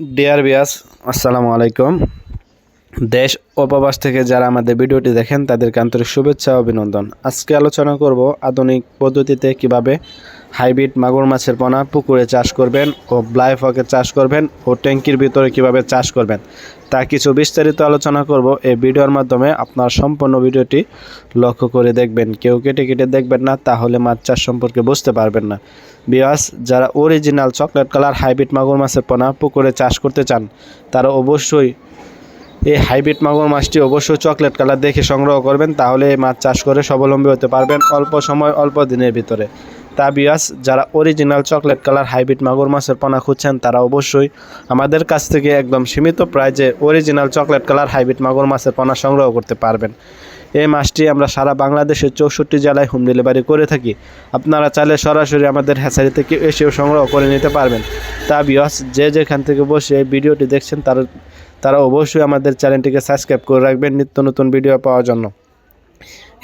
Deer বিয়াস আসসালামু আলাইকুম। দেশ ও প্রবাস থেকে যারা আমাদের ভিডিওটি দেখেন, তাদেরকে আন্তরিক শুভেচ্ছা অভিনন্দন। আজকে আলোচনা করব আধুনিক পদ্ধতিতে কীভাবে হাইব্রিড মাগুর মাছের পোনা, পুকুরে চাষ করবেন ও ব্লাইফকে চাষ করবেন ও ট্যাঙ্কির ভিতরে কীভাবে চাষ করবেন তা কিছু বিস্তারিত আলোচনা করব এই ভিডিওর মাধ্যমে। আপনার সম্পূর্ণ ভিডিওটি লক্ষ্য করে দেখবেন। কেউ কেটে কেটে দেখবেন না, তাহলে মাছ চাষ সম্পর্কে বুঝতে পারবেন না। বিয়াস যারা অরিজিনাল চকলেট কালার হাইব্রিড মাগুর মাছের পোনা পুকুরে চাষ করতে চান, তারা অবশ্যই এই হাইব্রিড মাগুর মাছটি অবশ্যই চকলেট কালার দেখে সংগ্রহ করবেন, তাহলে এই মাছ চাষ করে স্বাবলম্বী হতে পারবেন অল্প সময়, অল্প দিনের ভিতরে। তা বিয়াস যারা অরিজিনাল চকলেট কালার হাইব্রিড মাগুর মাছের পোনা খুঁজছেন, তারা অবশ্যই আমাদের কাছ থেকে একদম সীমিত প্রাইজে অরিজিনাল চকলেট কালার হাইব্রিড মাগুর মাছের পোনা সংগ্রহ করতে পারবেন। এই মাছটি আমরা সারা বাংলাদেশের চৌষট্টি জেলায় হোম ডেলিভারি করে থাকি। আপনারা চাইলে সরাসরি আমাদের হ্যাচারি থেকে এসেও সংগ্রহ করে নিতে পারবেন। তা বিয়াস যে যেখান থেকে বসে এই ভিডিওটি দেখছেন, তারা তারা অবশ্যই আমাদের চ্যানেলটিকে সাবস্ক্রাইব করে রাখবেন নিত্য নতুন ভিডিও পাওয়ার জন্য।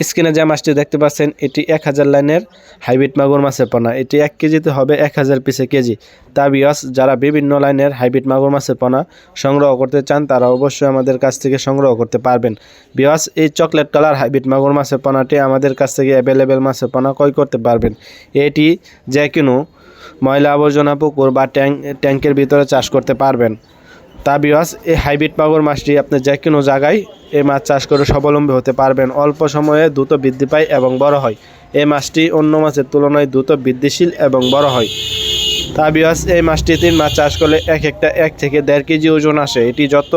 স্ক্রিনে যে মাছটি দেখতে পাচ্ছেন, এটি এক হাজার লাইনের হাইব্রিড মাগুর মাছের পোনা। এটি এক কেজিতে হবে এক হাজার পিসে কেজি। তা বিয়াস যারা বিভিন্ন লাইনের হাইব্রিড মাগুর মাছের পোনা সংগ্রহ করতে চান, তারা অবশ্যই আমাদের কাছ থেকে সংগ্রহ করতে পারবেন। বিয়াস এই চকলেট কালার হাইব্রিড মাগুর মাছের পোনাটি আমাদের কাছ থেকে অ্যাভেলেবেল মাছের পোনা ক্রয় করতে পারবেন। এটি যে কোনো ময়লা আবর্জনা, পুকুর বা ট্যাঙ্ক ট্যাঙ্কের ভিতরে চাষ করতে পারবেন। তা এই হাইব্রিড মাগুর মাছটি আপনি যে কোনো জায়গায় এই মাছ চাষ করে স্বাবলম্বী হতে পারবেন। অল্প সময়ে দ্রুত বৃদ্ধি পায় এবং বড় হয়। এই মাছটি অন্য মাছের তুলনায় দ্রুত বৃদ্ধিশীল এবং বড় হয়। তা বিয়াস এই মাছটি তিন মাছ চাষ করলে এক একটা এক থেকে দেড় কেজি ওজন আসে। এটি যত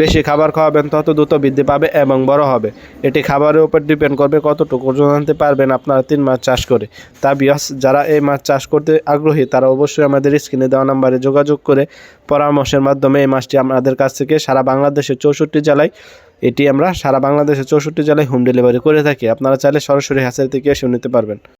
বেশি খাবার খাওয়াবেন, তত দ্রুত বৃদ্ধি পাবে এবং বড় হবে। এটি খাবারের উপর ডিপেন্ড করবে কতটুকু ওজন আনতে পারবেন আপনারা তিন মাছ চাষ করে। তা বিয়াস যারা এই মাছ চাষ করতে আগ্রহী, তারা অবশ্যই আমাদের স্ক্রিনে দেওয়া নাম্বারে যোগাযোগ করে পরামর্শের মাধ্যমে এই মাছটি আমাদের কাছ থেকে সারা বাংলাদেশের চৌষট্টি জেলায়, এটি আমরা সারা বাংলাদেশের চৌষট্টি জেলায় হোম ডেলিভারি করে থাকি। আপনারা চাইলে সরাসরি হাসের থেকে এসেও নিতে পারবেন।